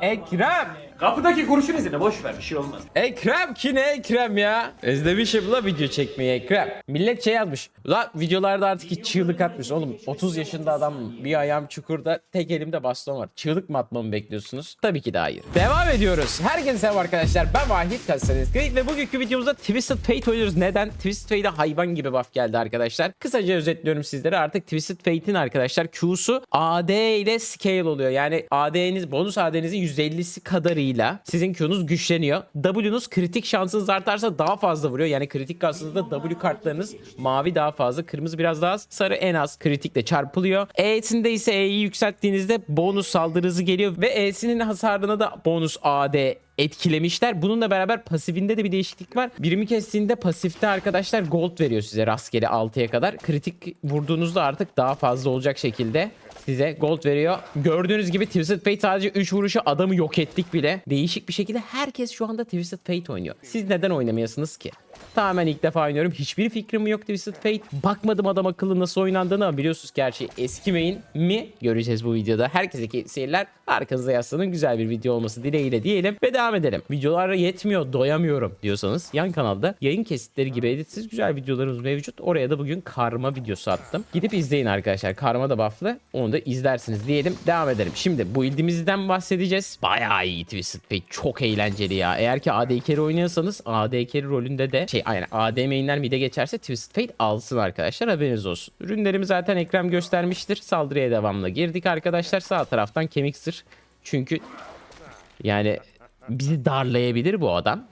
Ekrem. Kapıdaki kurşun izine boş ver bir şey olmaz. Ekrem ki ne Ekrem ya? Özlemişim la video çekmeyi Ekrem. Millet şey yazmış. La videolarda artık hiç çığlık atmış. Oğlum 30 yaşında adam bir ayağım çukurda tek elimde baston var. Çığlık mı atmamı bekliyorsunuz? Tabii ki de hayır. Devam ediyoruz. Herkese selam arkadaşlar. Ben Vahit Kastanes ve bugünkü videomuzda Twisted Fate oynuyoruz. Neden? Twisted Fate'e hayvan gibi buff geldi arkadaşlar. Kısaca özetliyorum sizlere. Artık Twisted Fate'in arkadaşlar Q'su AD ile scale oluyor. Yani AD'niz bonus AD'nizin %50'si kadarıyla sizin Q'nuz güçleniyor. W'nuz kritik şansınız artarsa daha fazla vuruyor. Yani kritik kastınızda W kartlarınız mavi daha fazla, kırmızı biraz daha az, sarı en az kritikle çarpılıyor. E'sinde ise E'yi yükselttiğinizde bonus saldırı hızı geliyor ve E'sinin hasarına da bonus AD etkilemişler. Bununla beraber pasifinde de bir değişiklik var. Birimi kestiğinde pasifte arkadaşlar gold veriyor size rastgele 6'ya kadar. Kritik vurduğunuzda artık daha fazla olacak şekilde size gold veriyor. Gördüğünüz gibi Twisted Fate sadece 3 vuruşu adamı yok ettik bile. Değişik bir şekilde herkes şu anda Twisted Fate oynuyor. Siz neden oynamayasınız ki? Tamamen ilk defa oynuyorum. Hiçbir fikrim yok Twisted Fate. Bakmadım adam akıllı nasıl oynandığını ama biliyorsunuz gerçi eskimeyin mi göreceğiz bu videoda. Herkese keyifli seyirler. Arkanıza yaslanın güzel bir video olması dileğiyle diyelim ve devam edelim. Videolar yetmiyor doyamıyorum diyorsanız yan kanalda yayın kesitleri gibi editsiz güzel videolarımız mevcut. Oraya da bugün karma videosu attım. Gidip izleyin arkadaşlar. Karma da bufflı. Onu da izlersiniz diyelim. Devam edelim. Şimdi bu build'imizden bahsedeceğiz. Bayağı iyi Twisted Fate. Çok eğlenceli ya. Eğer ki AD carry oynuyorsanız AD carry rolünde de şey aynen AD mainler mid'e geçerse Twisted Fate alsın arkadaşlar. Haberiniz olsun. Ürünlerimi zaten Ekrem göstermiştir. Saldırıya devamlı girdik arkadaşlar. Sağ taraftan kemik sır. Çünkü yani bizi darlayabilir bu adam.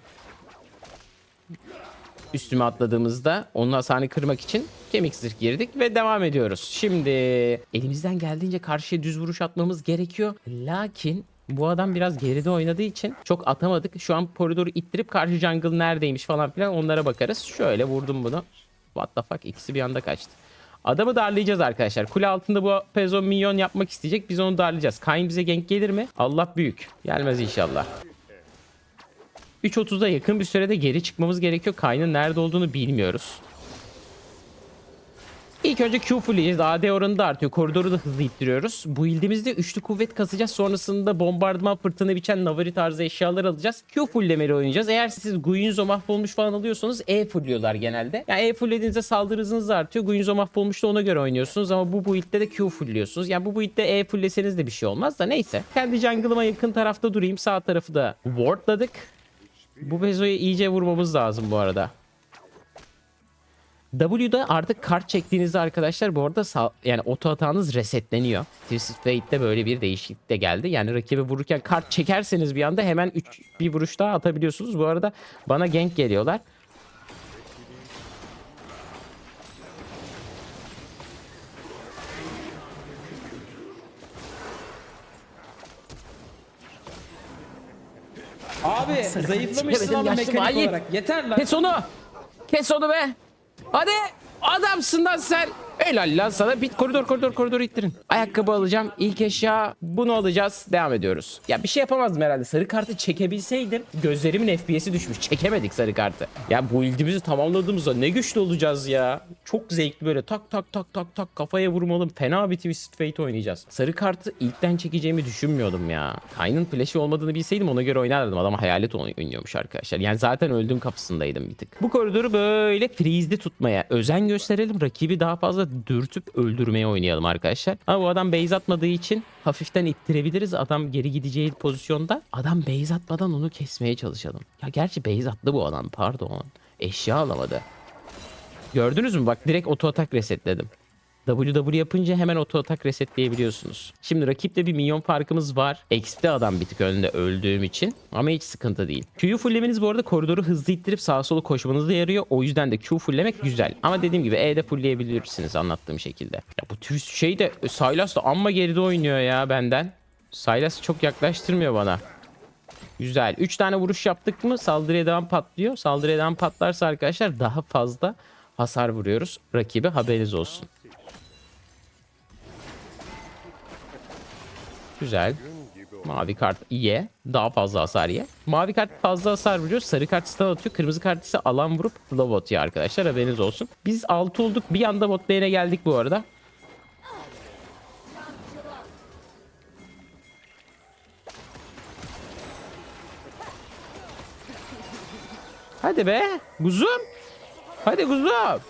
Üstüme atladığımızda onun hasarını kırmak için kemik zırh girdik ve devam ediyoruz. Şimdi elimizden geldiğince karşıya düz vuruş atmamız gerekiyor. Lakin bu adam biraz geride oynadığı için çok atamadık. Şu an koridoru ittirip karşı jungle neredeymiş falan filan onlara bakarız. Şöyle vurdum bunu. What the fuck ikisi bir anda kaçtı. Adamı darlayacağız arkadaşlar. Kule altında bu Pezo minyon yapmak isteyecek. Biz onu darlayacağız. Kayn bize gank gelir mi? Allah büyük. Gelmez inşallah. 3.30'da yakın bir sürede geri çıkmamız gerekiyor. Kayn'ın nerede olduğunu bilmiyoruz. İlk önce Q fullleyeceğiz. AD oranı da artıyor. Koridoru da hızlı ittiriyoruz. Bu ildimizde üçlü kuvvet kasacağız. Sonrasında bombardıman fırtına biçen Navari tarzı eşyalar alacağız. Q fulllemeli oynayacağız. Eğer siz Guinzo mahvolmuş falan alıyorsanız E fullliyorlar genelde. Yani E fulllediğinizde saldırı hızınız artıyor. Guinzo mahvolmuş da ona göre oynuyorsunuz. Ama bu build'de de Q fullliyorsunuz. Yani bu build'de E fullleseniz de bir şey olmaz da neyse. Kendi jungle'ıma yakın tarafta durayım. Sağ tarafı da wardladık. Bu Bezo'yu iyice vurmamız lazım bu arada. W'da artık kart çektiğinizde arkadaşlar bu arada sağ, yani oto hatanız resetleniyor. Twisted Fate'de böyle bir değişiklik de geldi. Yani rakibi vururken kart çekerseniz bir anda hemen 3 bir vuruş daha atabiliyorsunuz. Bu arada bana gank geliyorlar. Abi zayıflamışsın yaşlı mekanik olarak. Yeter lan. Kes onu. Kes onu be. Hadi. Adamsın lan sen. Helal lan sana. Bit koridor koridor koridor ittirin. Ayakkabı alacağım. İlk eşya bunu alacağız. Devam ediyoruz. Ya bir şey yapamazdım herhalde. Sarı kartı çekebilseydim gözlerimin FPS'i düşmüş. Çekemedik sarı kartı. Ya bu ildimizi tamamladığımızda ne güçlü olacağız ya. Çok zevkli böyle tak tak tak tak tak kafaya vurmalım. Fena bir Twisted Fate oynayacağız. Sarı kartı ilkten çekeceğimi düşünmüyordum ya. Kayn'ın flash'i olmadığını bilseydim ona göre oynardım. Adam hayalet oynuyormuş arkadaşlar. Yani zaten öldüğüm kapısındaydım bir tık. Bu koridoru böyle freeze'de tutmaya özen gösterelim. Rakibi daha fazla dürtüp öldürmeye oynayalım arkadaşlar. Ama bu adam base atmadığı için hafiften ittirebiliriz. Adam geri gideceği pozisyonda. Adam base atmadan onu kesmeye çalışalım. Ya gerçi base attı bu adam pardon. Eşya alamadı. Gördünüz mü? Bak direkt auto atak resetledim. WW yapınca hemen auto atak resetleyebiliyorsunuz. Şimdi rakipte bir milyon farkımız var. XP'de adam bir tık önünde öldüğüm için. Ama hiç sıkıntı değil. Q'yu fulllemeniz bu arada koridoru hızlı ittirip sağa sola koşmanıza yarıyor. O yüzden de Q fulllemek güzel. Ama dediğim gibi E'de fullleyebilirsiniz anlattığım şekilde. Ya bu tür şey de Sylas da amma geride oynuyor ya benden. Sylas çok yaklaştırmıyor bana. Güzel. 3 tane vuruş yaptık mı saldırıya devam patlıyor. Saldırıya devam patlarsa arkadaşlar daha fazla hasar vuruyoruz. Rakibi haberiniz olsun. Güzel. Mavi kart ye. Daha fazla hasar ye. Mavi kart fazla hasar vuruyor. Sarı kart stun atıyor. Kırmızı kart ise alan vurup low atıyor arkadaşlar. Haberiniz olsun. Biz 6 olduk. Bir anda bot lane'e geldik bu arada. Hadi be. Kuzum. Hadi kuzum.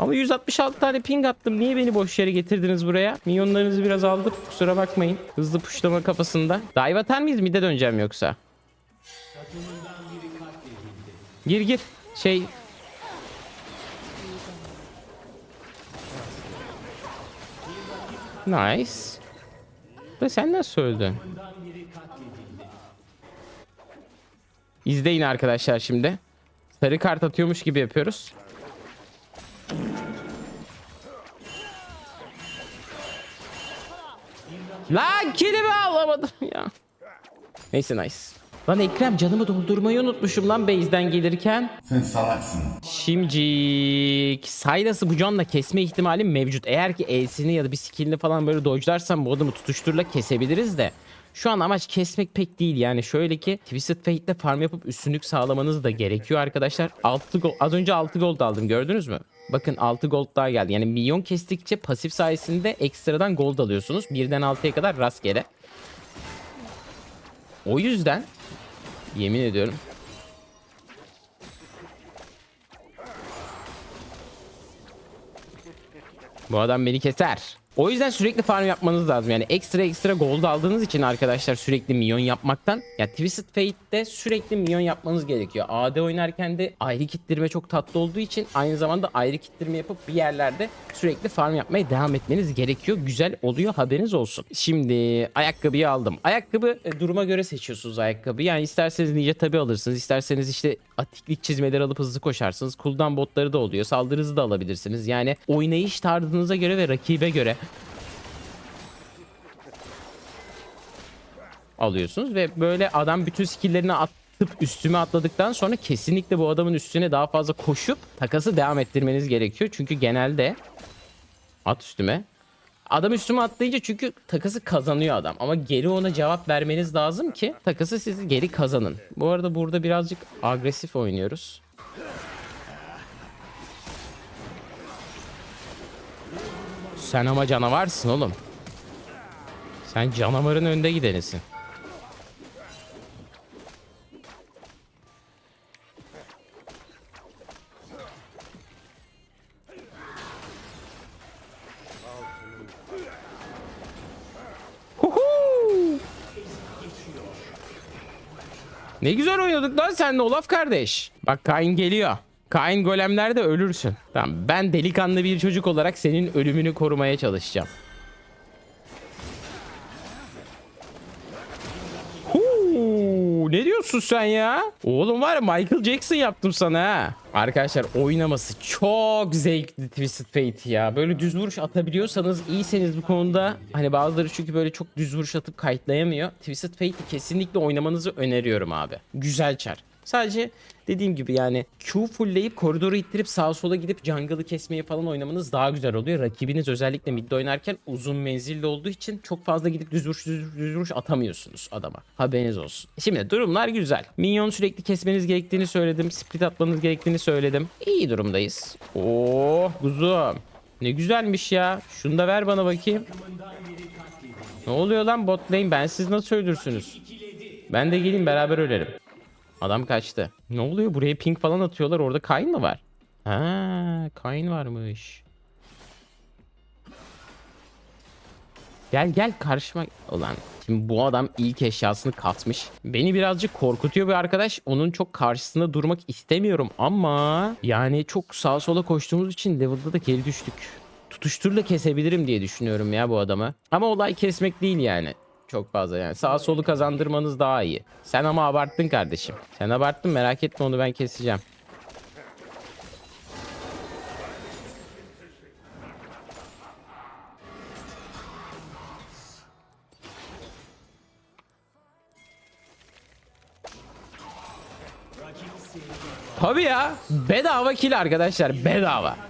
Ama 166 tane ping attım. Niye beni boş yere getirdiniz buraya? Milyonlarınızı biraz aldık. Kusura bakmayın. Hızlı puşlama kafasında. Dive atar mıyız? Mid'e döneceğim yoksa. Gir gir. Şey... Nice. Da sen nasıl öldün? İzleyin arkadaşlar şimdi. Sarı kart atıyormuş gibi yapıyoruz. Lan kilimi alamadım ya. Neyse nice. Lan Ekrem canımı doldurmayı unutmuşum lan base'den gelirken. Sen salaksın. Şimdicik. Sylas'ı bu canla kesme ihtimalim mevcut. Eğer ki E'sini ya da bir skillini falan böyle dodge'larsam bu adamı tutuşturla kesebiliriz de. Şu an amaç kesmek pek değil yani şöyle ki Twisted Fate'le farm yapıp üstünlük sağlamanız da gerekiyor arkadaşlar. 6 gol, az önce 6 gold aldım gördünüz mü? Bakın 6 gold daha geldi. Yani milyon kestikçe pasif sayesinde ekstradan gold alıyorsunuz. Birden 6'ya kadar rastgele. O yüzden yemin ediyorum Bu adam beni keser. O yüzden sürekli farm yapmanız lazım. Yani ekstra ekstra gold aldığınız için arkadaşlar sürekli minyon yapmaktan. Ya Twisted Fate'de sürekli minyon yapmanız gerekiyor. AD oynarken de ayrı kittirme çok tatlı olduğu için aynı zamanda ayrı kittirme yapıp bir yerlerde sürekli farm yapmaya devam etmeniz gerekiyor. Güzel oluyor haberiniz olsun. Şimdi ayakkabıyı aldım. Ayakkabı e, duruma göre seçiyorsunuz ayakkabıyı. Yani isterseniz ninja tabi alırsınız. isterseniz işte atiklik çizmeleri alıp hızlı koşarsınız. Cooldown botları da oluyor. Saldırı hızı da alabilirsiniz. Yani oynayış tarzınıza göre ve rakibe göre alıyorsunuz ve böyle adam bütün skill'lerini atıp üstüme atladıktan sonra kesinlikle bu adamın üstüne daha fazla koşup takası devam ettirmeniz gerekiyor. Çünkü genelde at üstüme. Adam üstüme atlayınca çünkü takası kazanıyor adam. Ama geri ona cevap vermeniz lazım ki takası siz geri kazanın. Bu arada burada birazcık agresif oynuyoruz. Sen ama canavarsın oğlum. Sen canavarın önde gidenisin. Ne güzel oynadık lan senle Olaf kardeş. Bak Kain geliyor. Kain golemlerde ölürsün. Tamam ben delikanlı bir çocuk olarak senin ölümünü korumaya çalışacağım. Huu, ne diyorsun sen ya? Oğlum var ya Michael Jackson yaptım sana ha. Arkadaşlar oynaması çok zevkli Twisted Fate ya. Böyle düz vuruş atabiliyorsanız iyiyseniz bu konuda hani bazıları çünkü böyle çok düz vuruş atıp kayıtlayamıyor. Twisted Fate'i kesinlikle oynamanızı öneriyorum abi. Güzel çar. Sadece dediğim gibi yani Q fullleyip koridoru ittirip sağa sola gidip jungle'ı kesmeyi falan oynamanız daha güzel oluyor. Rakibiniz özellikle mid oynarken uzun menzilli olduğu için çok fazla gidip düz vuruş, düz, düz vuruş atamıyorsunuz adama. Haberiniz olsun. Şimdi durumlar güzel. Minyon sürekli kesmeniz gerektiğini söyledim. Split atmanız gerektiğini söyledim. İyi durumdayız. Oo kuzum. Ne güzelmiş ya. Şunu da ver bana bakayım. Ne oluyor lan bot lane? Ben siz nasıl öldürsünüz? Ben de geleyim beraber ölerim. Adam kaçtı. Ne oluyor? Buraya ping falan atıyorlar. Orada Kayn mı var? Ha, Kayn varmış. Gel gel karşıma. Ulan şimdi bu adam ilk eşyasını katmış. Beni birazcık korkutuyor bir arkadaş. Onun çok karşısında durmak istemiyorum ama yani çok sağa sola koştuğumuz için level'da da geri düştük. Tutuşturla kesebilirim diye düşünüyorum ya bu adamı. Ama olay kesmek değil yani. Çok fazla yani. Sağ solu kazandırmanız daha iyi. Sen ama abarttın kardeşim. Sen abarttın merak etme onu ben keseceğim. Tabii ya. Bedava kill arkadaşlar. Bedava.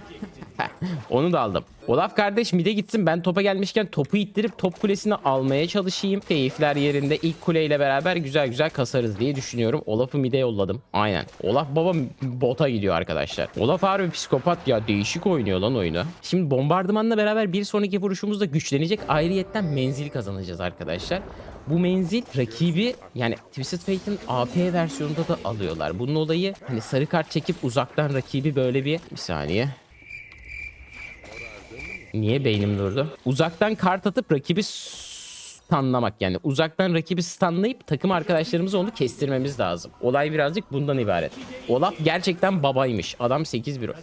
Onu da aldım. Olaf kardeş mide gitsin ben topa gelmişken topu ittirip top kulesini almaya çalışayım. Keyifler yerinde ilk kuleyle beraber güzel güzel kasarız diye düşünüyorum. Olaf'ı mide yolladım. Aynen. Olaf baba bota gidiyor arkadaşlar. Olaf harbi psikopat ya değişik oynuyor lan oyunu. Şimdi bombardımanla beraber bir sonraki vuruşumuzda güçlenecek. Ayrıyetten menzil kazanacağız arkadaşlar. Bu menzil rakibi yani Twisted Fate'in AP versiyonunda da alıyorlar. Bunun olayı hani sarı kart çekip uzaktan rakibi böyle bir bir saniye. Niye beynim durdu? Uzaktan kart atıp rakibi stunlamak yani uzaktan rakibi stunlayıp takım arkadaşlarımızı onu kestirmemiz lazım. Olay birazcık bundan ibaret. Olaf gerçekten babaymış. Adam 8-1.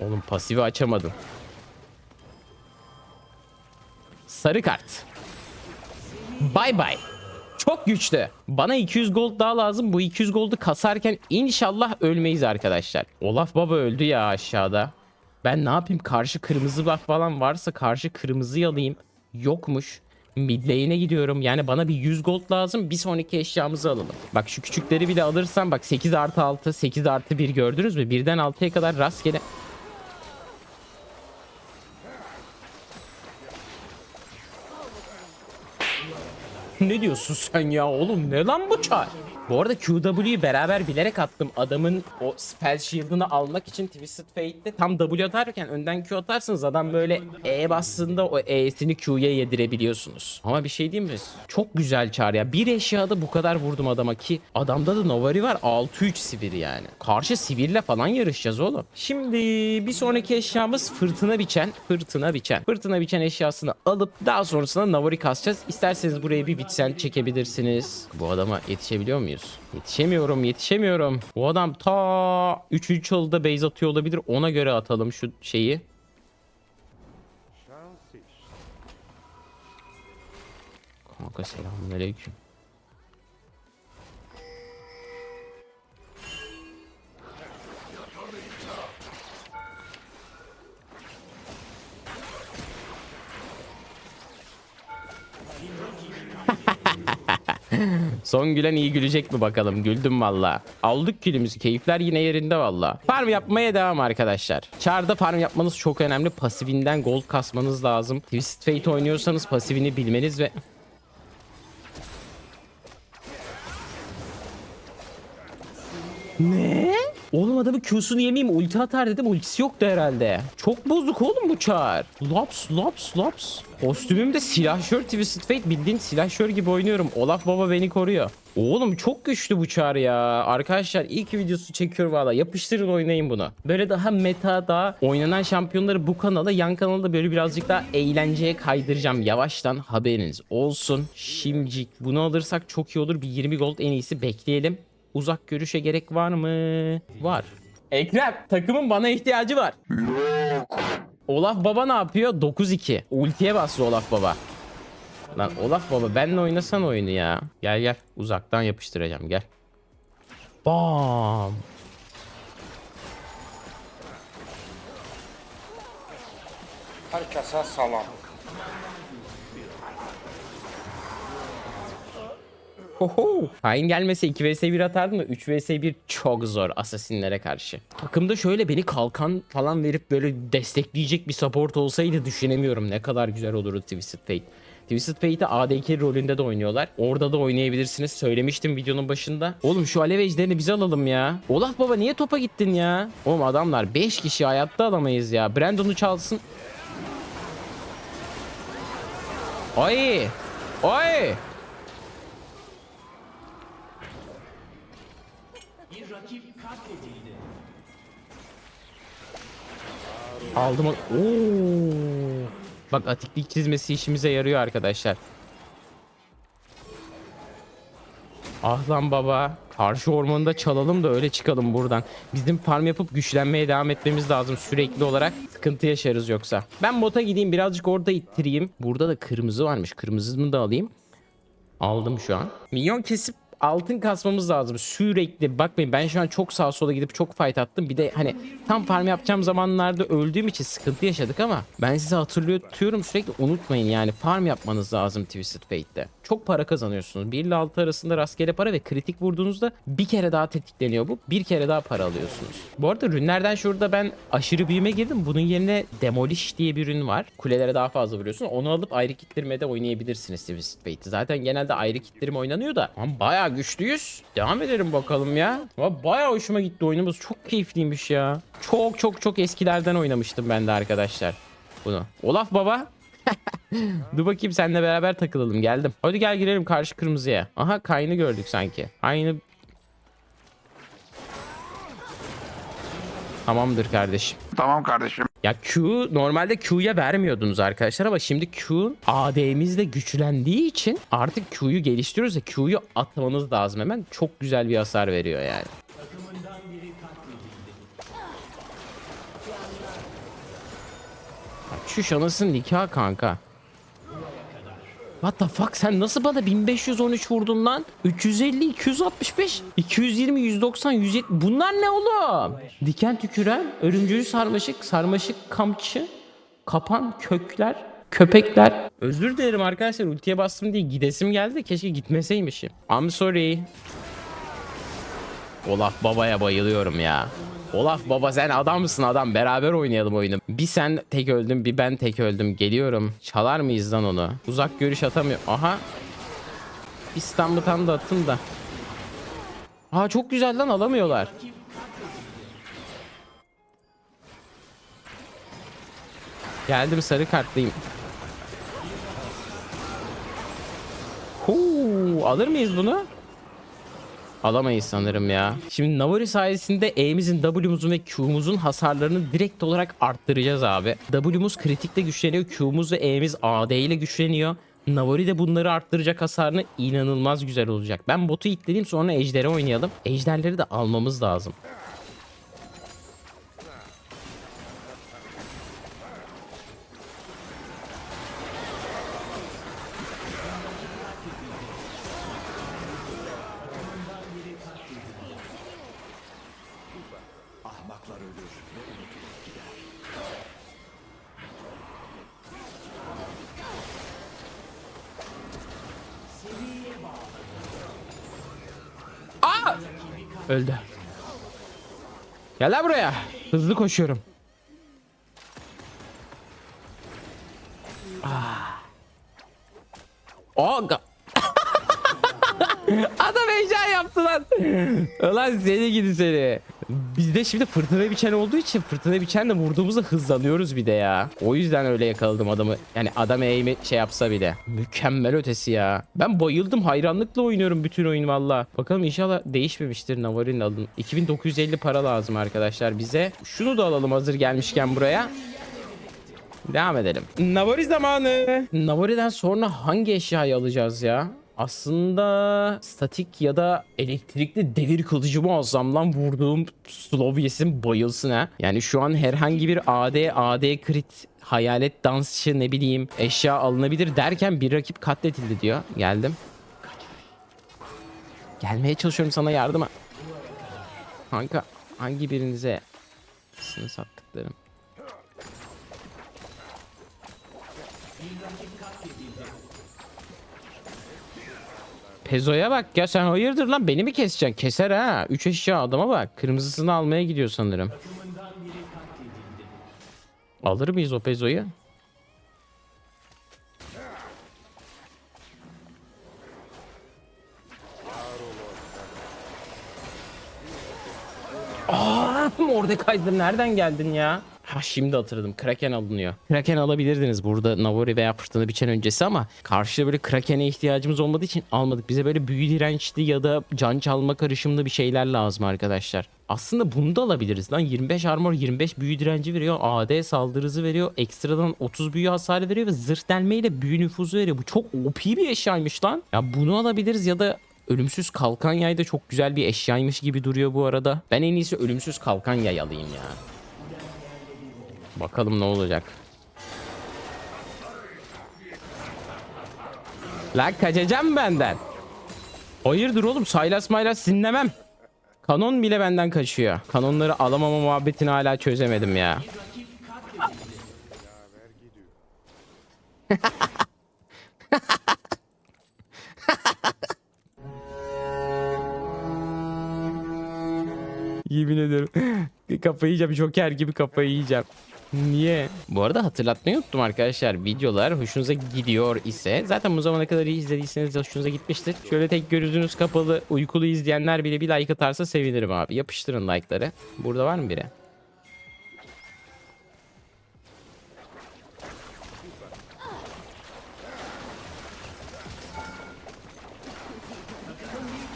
Oğlum pasifi açamadım. Sarı kart. Bay bay. Çok güçlü. Bana 200 gold daha lazım. Bu 200 goldu kasarken inşallah ölmeyiz arkadaşlar. Olaf baba öldü ya aşağıda. Ben ne yapayım? Karşı kırmızı buff falan varsa karşı kırmızıyı alayım. Yokmuş. Mid lane'e gidiyorum. Yani bana bir 100 gold lazım. Bir sonraki eşyamızı alalım. Bak şu küçükleri bile alırsam bak 8 artı 6, 8 artı 1 gördünüz mü? Birden 6'ya kadar rastgele Ne diyorsun sen ya oğlum ne lan bu çar? Bu arada QW'yu beraber bilerek attım. Adamın o spell shield'ını almak için Twisted Fate'de tam W atarken önden Q atarsınız adam böyle E bastığında o E'sini Q'ya yedirebiliyorsunuz. Ama bir şey diyeyim mi? Çok güzel çar ya. Bir eşyada bu kadar vurdum adama ki adamda da Novari var 6-3 sivir yani. Karşı sivirle falan yarışacağız oğlum. Şimdi bir sonraki eşyamız fırtına biçen. Fırtına biçen. Fırtına biçen eşyasını alıp daha sonrasında Navari kasacağız. İsterseniz buraya bir bitsen çekebilirsiniz. Bu adama yetişebiliyor muyuz? Yetişemiyorum, yetişemiyorum. Bu adam ta 3. çalıda base atıyor olabilir. Ona göre atalım şu şeyi. Kanka selamünaleyküm. Son gülen iyi gülecek mi bakalım? Güldüm valla. Aldık kilimizi. Keyifler yine yerinde valla. Farm yapmaya devam arkadaşlar. Çarda farm yapmanız çok önemli. Pasifinden gold kasmanız lazım. Twisted Fate oynuyorsanız pasifini bilmeniz ve... Ne? Oğlum adamın Q'sunu yemeyeyim ulti atar dedim ultisi yoktu herhalde. Çok bozuk oğlum bu çar. Lops lops lops. Kostümüm de silahşör Twisted Fate bildiğin silahşör gibi oynuyorum. Olaf baba beni koruyor. Oğlum çok güçlü bu çar ya. Arkadaşlar ilk videosu çekiyorum valla. Yapıştırın oynayın bunu. Böyle daha meta daha oynanan şampiyonları bu kanala yan kanalda böyle birazcık daha eğlenceye kaydıracağım. Yavaştan haberiniz olsun. Şimdicik bunu alırsak çok iyi olur. Bir 20 gold en iyisi bekleyelim. Uzak görüşe gerek var mı? Var. Ekrem takımın bana ihtiyacı var. Olaf Baba ne yapıyor? 9-2. Ultiye bastı Olaf Baba. Lan Olaf Baba benle oynasan oyunu ya. Gel gel uzaktan yapıştıracağım gel. Bam. Herkese salam. Oho. Hain gelmese 2 vs 1 atardım da 3 vs 1 çok zor asasinlere karşı. Takımda şöyle beni kalkan falan verip böyle destekleyecek bir support olsaydı düşünemiyorum ne kadar güzel olurdu Twisted Fate. Twisted Fate'i AD2 rolünde de oynuyorlar. Orada da oynayabilirsiniz. Söylemiştim videonun başında. Oğlum şu alev ejderini biz alalım ya. Olaf baba niye topa gittin ya? Oğlum adamlar 5 kişi hayatta alamayız ya. Brandon'u çalsın. Ay! Ay! Aldım. Oo. Bak atiklik çizmesi işimize yarıyor arkadaşlar. Ah lan baba. Karşı ormanında çalalım da öyle çıkalım buradan. Bizim farm yapıp güçlenmeye devam etmemiz lazım sürekli olarak. Sıkıntı yaşarız yoksa. Ben bota gideyim birazcık orada ittireyim. Burada da kırmızı varmış. Kırmızısını da alayım. Aldım şu an. Minyon kesip altın kasmamız lazım. Sürekli bakmayın ben şu an çok sağa sola gidip çok fight attım. Bir de hani tam farm yapacağım zamanlarda öldüğüm için sıkıntı yaşadık ama ben size hatırlatıyorum sürekli unutmayın yani farm yapmanız lazım Twisted Fate'de. Çok para kazanıyorsunuz. 1 ile 6 arasında rastgele para ve kritik vurduğunuzda bir kere daha tetikleniyor bu. Bir kere daha para alıyorsunuz. Bu arada ürünlerden şurada ben aşırı büyüme girdim. Bunun yerine Demolish diye bir ürün var. Kulelere daha fazla vuruyorsun. Onu alıp ayrı kittirmede oynayabilirsiniz Twisted Fate'i. Zaten genelde ayrı kittirme oynanıyor da. Ama bayağı güçlüyüz. Devam edelim bakalım ya. Bayağı hoşuma gitti oyunumuz. Çok keyifliymiş ya. Çok çok çok eskilerden oynamıştım ben de arkadaşlar. Bunu. Olaf baba. Dur bakayım seninle beraber takılalım geldim. Hadi gel girelim karşı kırmızıya. Aha Kayn'ı gördük sanki. Aynı Tamamdır kardeşim. Tamam kardeşim. Ya Q normalde Q'ya vermiyordunuz arkadaşlar ama şimdi Q AD'miz de güçlendiği için artık Q'yu geliştiriyoruz ve Q'yu atmanız lazım hemen. Çok güzel bir hasar veriyor yani. Ya Şu şanasın nikah kanka. What the fuck sen nasıl bana 1513 vurdun lan? 350, 265, 220, 190, 170 bunlar ne oğlum? Diken tüküren, örümcül sarmaşık, sarmaşık kamçı, kapan, kökler, köpekler. Özür dilerim arkadaşlar ultiye bastım diye gidesim geldi. Keşke gitmeseymişim. I'm sorry. Olaf babaya bayılıyorum ya. Olaf baba sen adamsın adam beraber oynayalım oyunu. Bir sen tek öldün bir ben tek öldüm geliyorum. Çalar mıyız lan onu? Uzak görüş atamıyor. Aha. Bir tam da attım da. Aa çok güzel lan alamıyorlar. Geldim sarı kartlıyım. Huu, alır mıyız bunu? Alamayız sanırım ya. Şimdi Navari sayesinde E'mizin, W'muzun ve Q'muzun hasarlarını direkt olarak arttıracağız abi. W'muz kritikle güçleniyor. Q'muz ve E'miz AD ile güçleniyor. Navari de bunları arttıracak hasarını inanılmaz güzel olacak. Ben botu itledim sonra ejderi oynayalım. Ejderleri de almamız lazım. Gel lan buraya. Hızlı koşuyorum. Ah. Ga- Adam heyecan yaptı lan. Ulan seni gidi seni. Bizde şimdi fırtına biçen olduğu için fırtına biçenle vurduğumuzda hızlanıyoruz bir de ya. O yüzden öyle yakaladım adamı. Yani adam eğimi şey yapsa bile. Mükemmel ötesi ya. Ben bayıldım hayranlıkla oynuyorum bütün oyun valla. Bakalım inşallah değişmemiştir Navari'nin alın. 2950 para lazım arkadaşlar bize. Şunu da alalım hazır gelmişken buraya. Devam edelim. Navari zamanı. Navari'den sonra hangi eşyayı alacağız ya? Aslında statik ya da elektrikli devir kılıcımı alsam lan vurduğum slow yesin bayılsın ha. Yani şu an herhangi bir AD, AD crit, hayalet dansçı ne bileyim eşya alınabilir derken bir rakip katledildi diyor. Geldim. Gelmeye çalışıyorum sana yardıma. Kanka hangi birinize sını sattıklarım. Pezo'ya bak ya sen hayırdır lan beni mi keseceksin? Keser ha. 3 eşya adama bak. Kırmızısını almaya gidiyor sanırım. Alır mıyız o Pezo'yu? Aa, Mordekaiser nereden geldin ya? Ha şimdi hatırladım. Kraken alınıyor. Kraken alabilirdiniz burada Navori veya Fırtına Biçen öncesi ama karşıda böyle Kraken'e ihtiyacımız olmadığı için almadık. Bize böyle büyü dirençli ya da can çalma karışımlı bir şeyler lazım arkadaşlar. Aslında bunu da alabiliriz lan. 25 armor 25 büyü direnci veriyor. AD saldırı hızı veriyor. Ekstradan 30 büyü hasarı veriyor ve zırh delmeyle büyü nüfuzu veriyor. Bu çok OP bir eşyaymış lan. Ya bunu alabiliriz ya da Ölümsüz kalkan yay da çok güzel bir eşyaymış gibi duruyor bu arada. Ben en iyisi ölümsüz kalkan yay alayım ya. Bakalım ne olacak. Lan kaçacağım benden. Hayırdır oğlum Saylas maylas dinlemem. Kanon bile benden kaçıyor. Kanonları alamama muhabbetini hala çözemedim ya. Yemin ederim. kafayı yiyeceğim. Joker gibi kafayı yiyeceğim. Niye? Bu arada hatırlatmayı unuttum arkadaşlar. Videolar hoşunuza gidiyor ise zaten bu zamana kadar iyi izlediyseniz hoşunuza gitmiştir. Şöyle tek gözünüz kapalı uykulu izleyenler bile bir like atarsa sevinirim abi. Yapıştırın like'ları. Burada var mı biri?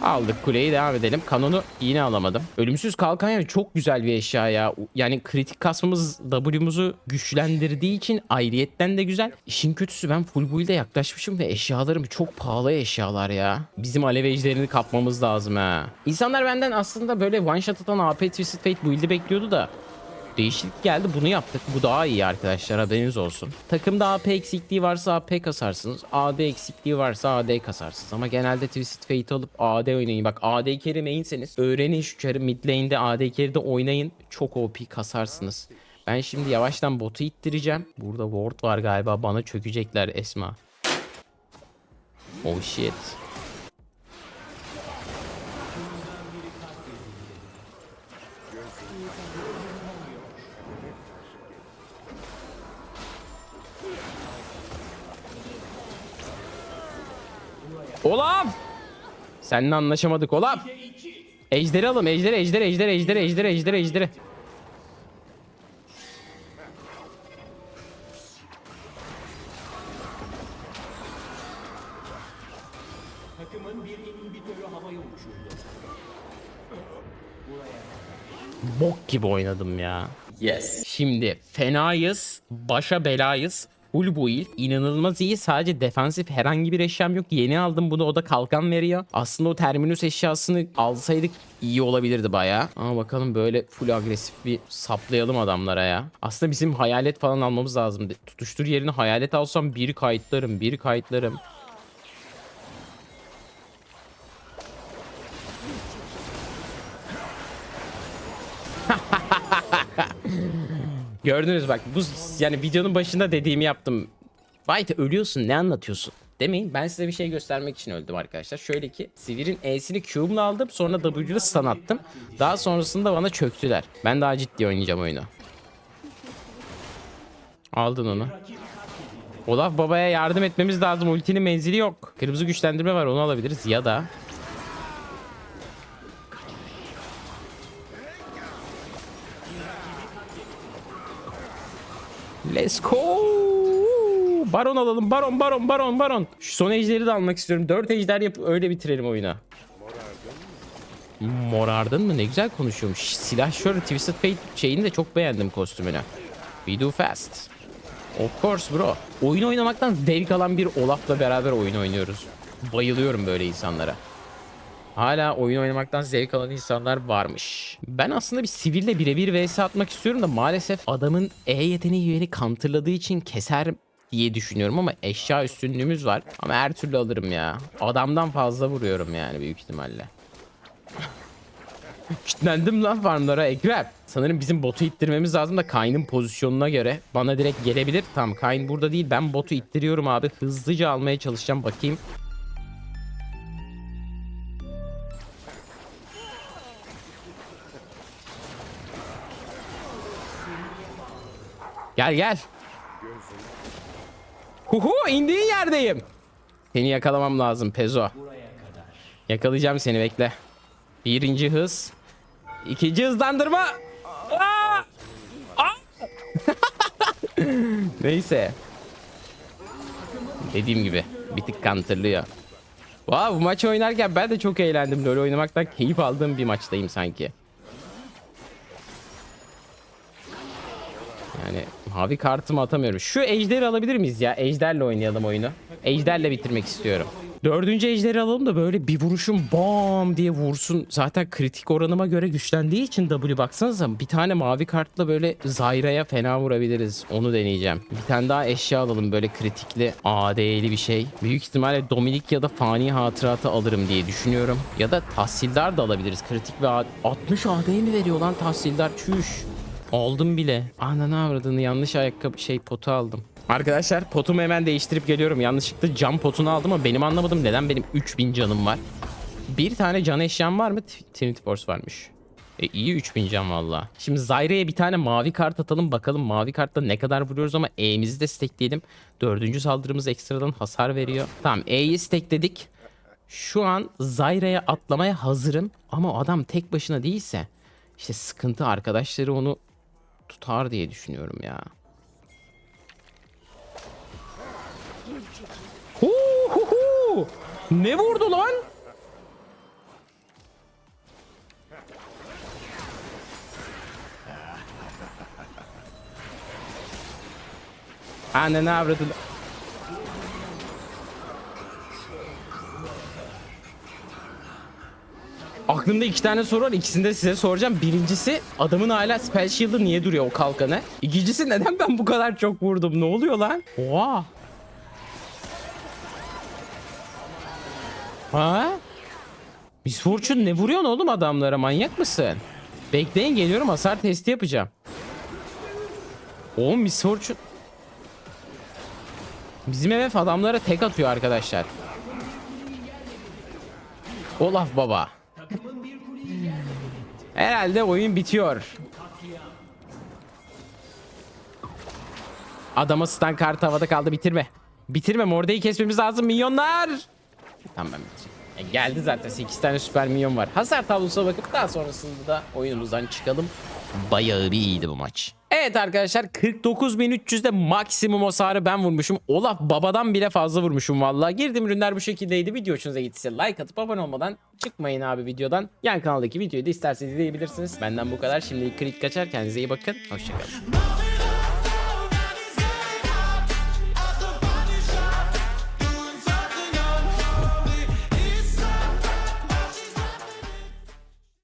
Aldık kuleyi devam edelim. Kanonu yine alamadım. Ölümsüz kalkan yani çok güzel bir eşya ya. Yani kritik kasmamız W'muzu güçlendirdiği için ayrıyetten de güzel. İşin kötüsü ben full build'e yaklaşmışım ve eşyalarım çok pahalı eşyalar ya. Bizim alev ejderini kapmamız lazım ha. İnsanlar benden aslında böyle one shot atan AP Twisted Fate build'i bekliyordu da Değişiklik geldi bunu yaptık. Bu daha iyi arkadaşlar haberiniz olsun. Takımda AP eksikliği varsa AP kasarsınız. AD eksikliği varsa AD kasarsınız. Ama genelde Twisted Fate alıp AD oynayın. Bak AD carry mainseniz öğrenin şu çarı mid lane'de AD carry'de oynayın. Çok OP kasarsınız. Ben şimdi yavaştan botu ittireceğim. Burada ward var galiba bana çökecekler Esma. Oh shit. Seninle anlaşamadık Olaf. Ejderi alım. Ejderi, ejderi, ejderi, ejderi, ejderi, ejderi, ejderi. Bok gibi oynadım ya. Yes. Şimdi fenayız, başa belayız. Full build. inanılmaz iyi. Sadece defansif herhangi bir eşyam yok. Yeni aldım bunu. O da kalkan veriyor. Aslında o terminus eşyasını alsaydık iyi olabilirdi baya. Ama bakalım böyle full agresif bir saplayalım adamlara ya. Aslında bizim hayalet falan almamız lazım. Tutuştur yerine hayalet alsam bir kayıtlarım, bir kayıtlarım. Gördünüz bak bu yani videonun başında dediğimi yaptım. Bayte ölüyorsun ne anlatıyorsun? Demeyin ben size bir şey göstermek için öldüm arkadaşlar. Şöyle ki Sivir'in E'sini Q'umla aldım sonra W'lu stun attım. Daha sonrasında bana çöktüler. Ben daha ciddi oynayacağım oyunu. Aldın onu. Olaf babaya yardım etmemiz lazım. Ultinin menzili yok. Kırmızı güçlendirme var onu alabiliriz ya da Let's go. Baron alalım. Baron, baron, baron, baron. Şu son ejderi de almak istiyorum. 4 ejder yapıp öyle bitirelim oyunu. Morardın mı? Ne güzel konuşuyormuş. Silah şöyle Twisted Fate şeyini de çok beğendim kostümünü. We do fast. Of course bro. Oyun oynamaktan zevk alan bir Olaf'la beraber oyun oynuyoruz. Bayılıyorum böyle insanlara. Hala oyun oynamaktan zevk alan insanlar varmış. Ben aslında bir siville birebir vs atmak istiyorum da maalesef adamın E yeteneği beni counterladığı için keser diye düşünüyorum ama eşya üstünlüğümüz var. Ama her türlü alırım ya. Adamdan fazla vuruyorum yani büyük ihtimalle. Kitlendim lan farmlara Ekrem. Sanırım bizim botu ittirmemiz lazım da Kayn'ın pozisyonuna göre bana direkt gelebilir. Tamam Kayn burada değil ben botu ittiriyorum abi. Hızlıca almaya çalışacağım bakayım. Gel gel. Huhu indiğin yerdeyim. Seni yakalamam lazım Pezo. Yakalayacağım seni bekle. Birinci hız. İkinci hızlandırma. Aa! Aa! Neyse. Dediğim gibi bir tık counterlıyor. Wow, bu maç oynarken ben de çok eğlendim. LoL oynamaktan keyif aldığım bir maçtayım sanki. Mavi kartımı atamıyorum. Şu ejderi alabilir miyiz ya? Ejderle oynayalım oyunu. Ejderle bitirmek istiyorum. Dördüncü ejderi alalım da böyle bir vuruşum bam diye vursun. Zaten kritik oranıma göre güçlendiği için W baksanıza bir tane mavi kartla böyle Zyra'ya fena vurabiliriz. Onu deneyeceğim. Bir tane daha eşya alalım böyle kritikli AD'li bir şey. Büyük ihtimalle Dominik ya da Fani Hatıratı alırım diye düşünüyorum. Ya da Tahsildar da alabiliriz. Kritik ve AD. 60 AD mi veriyor lan Tahsildar? Çüş. Aldım bile. Ananı avradını yanlış ayakkabı şey potu aldım. Arkadaşlar potumu hemen değiştirip geliyorum. Yanlışlıkla cam potunu aldım ama benim anlamadım neden benim 3000 canım var. Bir tane can eşyam var mı? Trinity Force varmış. E iyi 3000 can valla. Şimdi Zyra'ya bir tane mavi kart atalım bakalım mavi kartta ne kadar vuruyoruz ama E'mizi de stackleyelim. Dördüncü saldırımız ekstradan hasar veriyor. Tamam E'yi stackledik. Şu an Zyra'ya atlamaya hazırım ama adam tek başına değilse işte sıkıntı arkadaşları onu tutar diye düşünüyorum ya. Hu hu hu. Ne vurdu lan? Anne avradın. Aklımda iki tane soru var. İkisini de size soracağım. Birincisi adamın hala spell shield'ı niye duruyor o kalkanı? İkincisi neden ben bu kadar çok vurdum? Ne oluyor lan? Oha. Ha? Miss Fortune ne vuruyorsun oğlum adamlara? Manyak mısın? Bekleyin geliyorum hasar testi yapacağım. Oğlum Miss Fortune... Bizim MF adamlara tek atıyor arkadaşlar. Olaf baba. Herhalde oyun bitiyor. Adama stun kartı havada kaldı bitirme. Bitirme Morde'yi kesmemiz lazım milyonlar. Tamam ben. E, geldi zaten 8 tane süper milyon var. Hasar tablosuna bakıp daha sonrasında da oyunumuzdan çıkalım. Bayağı bir iyiydi bu maç. Evet arkadaşlar 49.300'de maksimum hasarı ben vurmuşum. Olaf babadan bile fazla vurmuşum valla. Girdim ürünler bu şekildeydi. Video hoşunuza gittiyse like atıp abone olmadan çıkmayın abi videodan. Yan kanaldaki videoyu da isterseniz izleyebilirsiniz. Benden bu kadar. Şimdi kritik kaçar. Kendinize iyi bakın. Hoşçakalın.